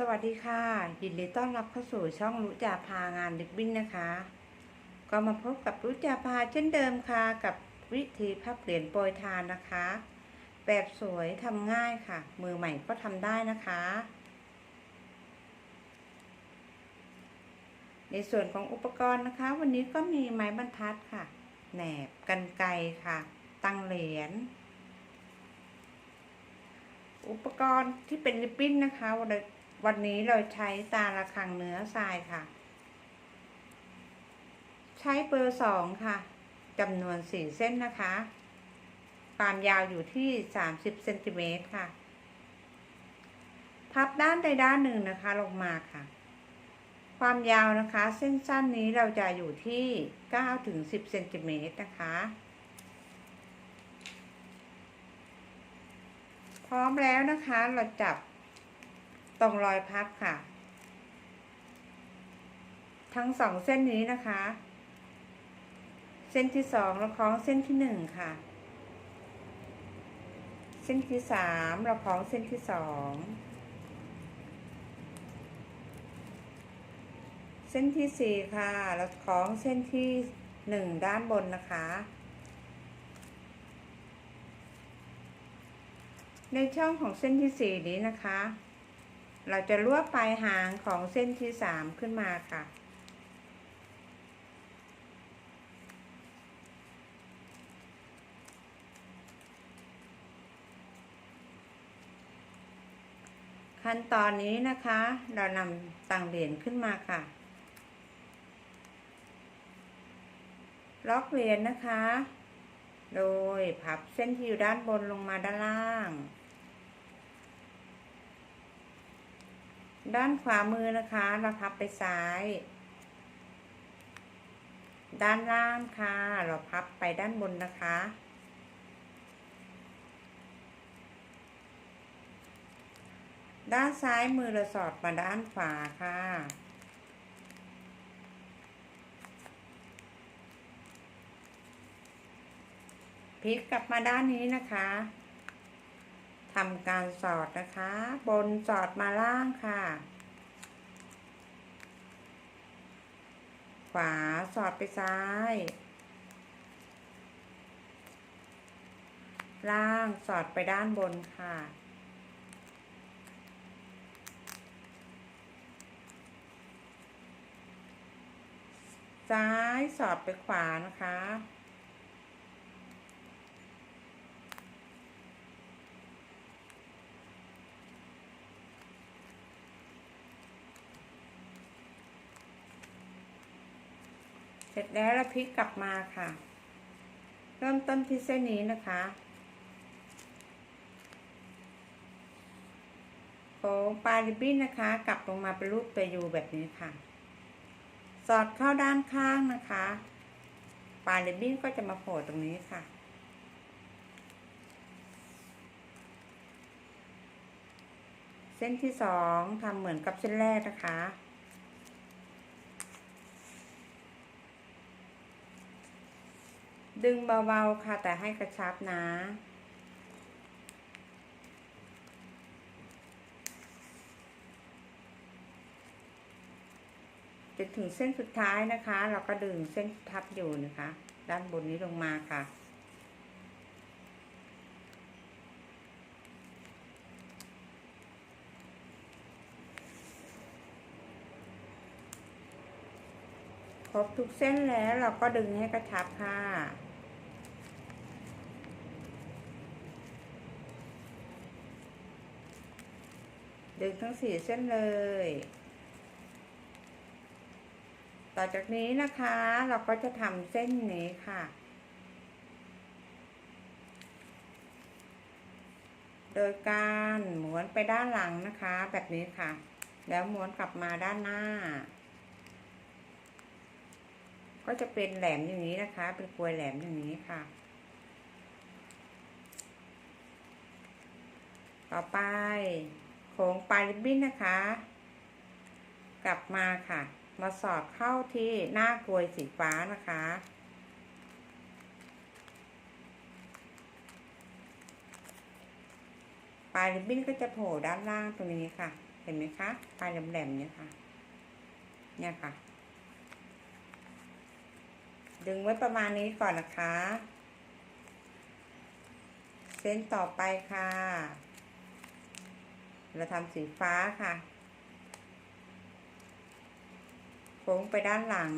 สวัสดีค่ะ ยินดีต้อนรับเข้าสู่ช่องรุจาพางานดิบบิ้นนะคะ ก็มาพบกับรุจาพาเช่นเดิมค่ะ กับวิธีพับเหรียญโปรยทานนะคะ แบบสวยทำง่ายค่ะ มือใหม่ก็ทำได้นะคะ ในส่วนของอุปกรณ์นะคะ วันนี้ก็มีไม้บรรทัดค่ะ แหนบกันไกค่ะ ตั้งเหรียญอุปกรณ์ที่เป็นริบบิ้นนะคะวัน วันนี้เราใช้ตาระคังเนื้อทรายค่ะ ใช้เบอร์สองค่ะจำนวนสี่เส้นนะคะ ความยาวอยู่ที่สามสิบเซนติเมตรค่ะ พับด้านใดด้านหนึ่งนะคะลงมาค่ะ ความยาวนะคะ เส้นสั้นนี้เราจะอยู่ที่เก้าถึงสิบเซนติเมตรนะคะ พร้อมแล้วนะคะเราจับ ตรงรอยพับค่ะ ทั้งสองเส้นนี้นะคะ เส้นที่สองเราคล้องเส้นที่หนึ่งค่ะ เส้นที่สามเราคล้องเส้นที่สองเส้นที่สี่ค่ะ เราคล้องเส้นที่หนึ่งด้านบนนะคะในช่องของเส้นที่สี่นี้นะคะ เราจะลวกปลายหางของเส้นที่สามขึ้นมาค่ะ ขั้นตอนนี้นะคะ เรานำตังเหรียญขึ้นมาค่ะ ล็อกเหรียญนะคะ โดยพับเส้นที่อยู่ด้านบนลงมาด้านล่าง ด้านขวามือนะคะ เราพับไปซ้าย ด้านล่างค่ะ เราพับไปด้านบนนะคะ ด้านซ้ายมือเราสอดมาด้านขวาค่ะ พลิกกลับมาด้านนี้นะคะ ทำการสอดนะคะ บนสอดมาล่างค่ะ ขวาสอดไปซ้าย ล่างสอดไปด้านบนค่ะ ซ้ายสอดไปขวานะคะ ร็จแล้วเราพลิกกลับมาค่ะ เริ่มต้นที่เส้นนี้นะคะ โค้งปลายริบบิ้นนะคะ กลับลงมาเป็นรูปตัวยูแบบนี้ค่ะ สอดเข้าด้านข้างนะคะ ปลายริบบิ้นก็จะมาโผล่ตรงนี้ค่ะ เส้นที่สองทำเหมือนกับเส้นแรกนะคะ ดึงเบาๆค่ะแต่ให้กระชับนะ จนถึงเส้นสุดท้ายนะคะ เราก็ดึงเส้นทับอยู่นะคะ ด้านบนนี้ลงมาค่ะครบทุกเส้นแล้วเราก็ดึงให้กระชับค่ะ ดึงทั้งสี่เส้นเลย ต่อจากนี้นะคะเราก็จะทำเส้นนี้ค่ะ โดยการม้วนไปด้านหลังนะคะ แบบนี้ค่ะ แล้วม้วนกลับมาด้านหน้า ก็จะเป็นแหลมอย่างนี้นะคะ เป็นกลวยแหลมอย่างนี้ค่ะต่อไป โค้งปลายริบบิ้นนะคะ กลับมาค่ะ มาสอดเข้าที่หน้ากลวยสีฟ้านะคะ ปลายริบบิ้นก็จะโผล่ด้านล่างตรงนี้ค่ะ เห็นไหมคะ ปลายแหลมๆเนี่ยค่ะ เนี่ยค่ะ ดึงไว้ประมาณนี้ก่อนนะคะ เส้นต่อไปค่ะ เราทำสีฟ้าค่ะ โค้งไปด้านหลัง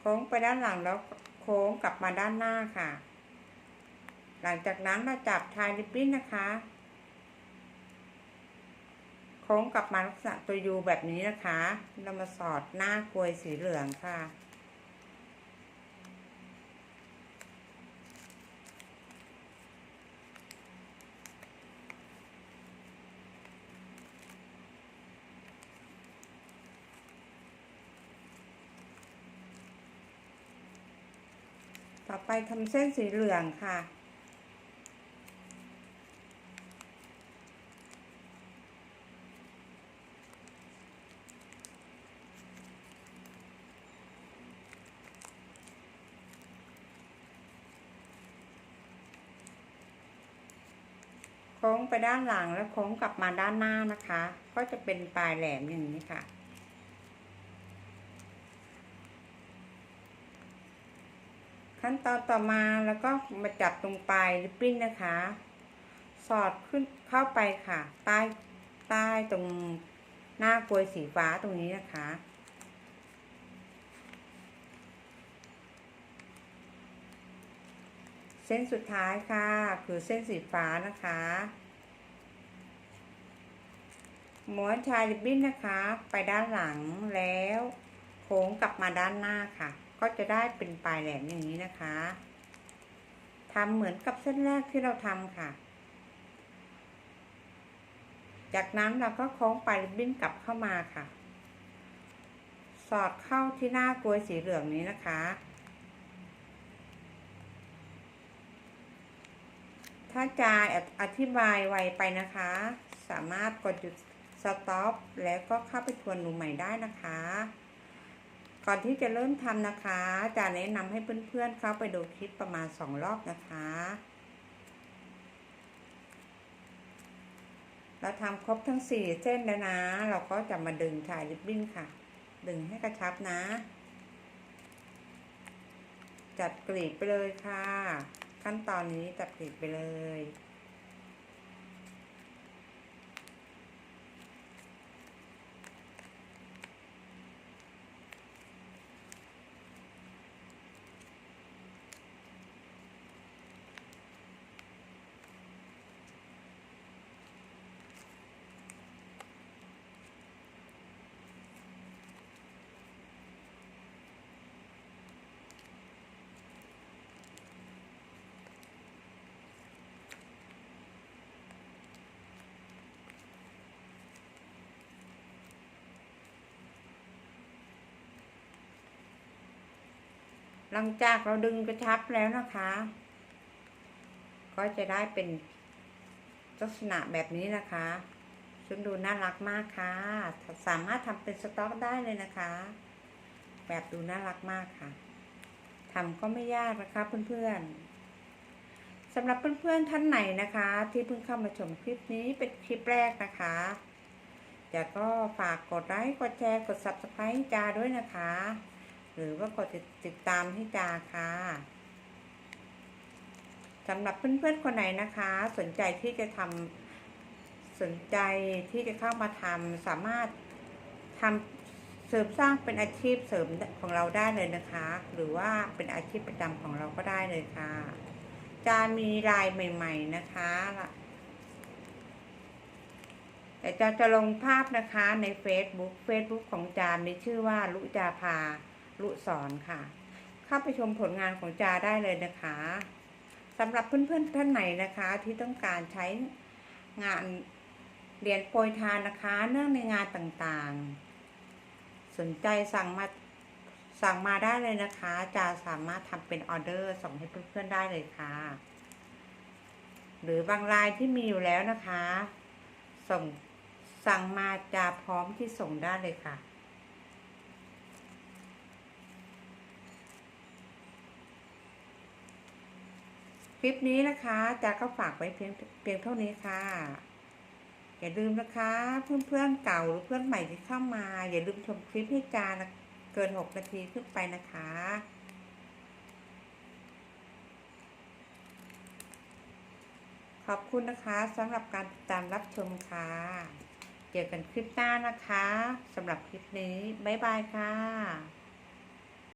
โค้งไปด้านหลังแล้วโค้งกลับมาด้านหน้าค่ะ หลังจากนั้นเราจับทายริบบิ้นนะคะ ค้งกลับมาลักษณะตัวยูแบบนี้นะคะ เรามาสอดหน้ากลวยสีเหลืองค่ะต่อไปทำเส้นสีเหลืองค่ะ ค้งไปด้านหลังแล้วโค้งกลับมาด้านหน้านะคะ ก็จะเป็นปลายแหลมอย่างนี้ค่ะ ขั้นตอนต่อมาแล้วก็มาจับตรงปลายริบบิ้นนะคะ สอดขึ้นเข้าไปค่ะ ใต้ใต้ตรงหน้ากลวยสีฟ้าตรงนี้นะคะ เส้นสุดท้ายค่ะ คือเส้นสีฟ้านะคะม้วนชายริบบิ้นนะคะ ไปด้านหลังแล้วโค้งกลับมาด้านหน้าค่ะ ก็จะได้เป็นปลายแหลมอย่างนี้นะคะทำเหมือนกับเส้นแรกที่เราทำค่ะ จากนั้นเราก็โค้งปลายริบบิ้นกลับเข้ามาค่ะ สอดเข้าที่หน้ากลวยสีเหลืองนี้นะคะ ถ้าจายอธิบายไวไปนะคะ สามารถกดหยุดสต็อปแล้วก็เข้าไปทวนดูใหม่ได้นะคะ ก่อนที่จะเริ่มทำนะคะจะแนะนำให้เพื่อนๆเข้าไปดูคลิปประมาณสองรอบนะคะ เราทำครบทั้งสี่เส้นแล้วนะ เราก็จะมาดึงชายริบบิ้นค่ะ ดึงให้กระชับนะ จัดกลีบไปเลยค่ะ ขั้นตอนนี้จัดกลีบไปเลย หลังจากเราดึงกระชับแล้วนะคะ ก็จะได้เป็นลักษณะแบบนี้นะคะ ซึ่งดูน่ารักมากค่ะ สามารถทำเป็นสต็อกได้เลยนะคะ แบบดูน่ารักมากค่ะทำก็ไม่ยากนะคะเพื่อนๆสำหรับเพื่อนๆท่านไหนนะคะ ที่เพิ่งเข้ามาชมคลิปนี้เป็นคลิปแรกนะคะอยาก็ฝากกดไลค์กดแชร์กด subscribe จาด้วยนะคะ หรือว่ากดติดตามให้จาค่ะสำหรับเพื่อนๆคนไหนนะคะ สนใจที่จะทำสนใจที่จะเข้ามาทำสามารถทำเสริมสร้างเป็นอาชีพเสริมของเราได้เลยนะคะ หรือว่าเป็นอาชีพประจำของเราก็ได้เลยค่ะ จะมีรายใหม่ ๆ นะคะแต่จะจะลงภาพนะคะใน Facebook Facebook ของจามีชื่อว่าลุจาภา ลุสอนค่ะ เข้าไปชมผลงานของจาได้เลยนะคะสำหรับเพื่อนๆท่านไหนนะคะที่ต้องการใช้งานเหรียนโปรยทานนะคะ เนื่องในงานต่างๆ สนใจสั่งมาสั่งมาได้เลยนะคะจะสามารถทำเป็นออเดอร์ส่งให้เพื่อนๆได้เลยค่ะ หรือบางรายที่มีอยู่แล้วนะคะ ส่งสสั่งมาจะพร้อมที่ส่งได้เลยค่ะ คลิปนี้นะคะจะก็ฝากไว้เพียงเพียงเท่านี้ค่ะ อย่าลืมนะคะ เพื่อนเพื่อนๆเก่าหรือเพื่อนใหม่ที่เข้ามา อย่าลืมชมคลิปให้จานะเกินหกนาทีขึ้นไปนะคะ ขอบคุณนะคะสำหรับการติดตามรับชมค่ะเจอกันคลิปหน้านะคะสำหรับคลิปนี้ บ๊ายบายค่ะ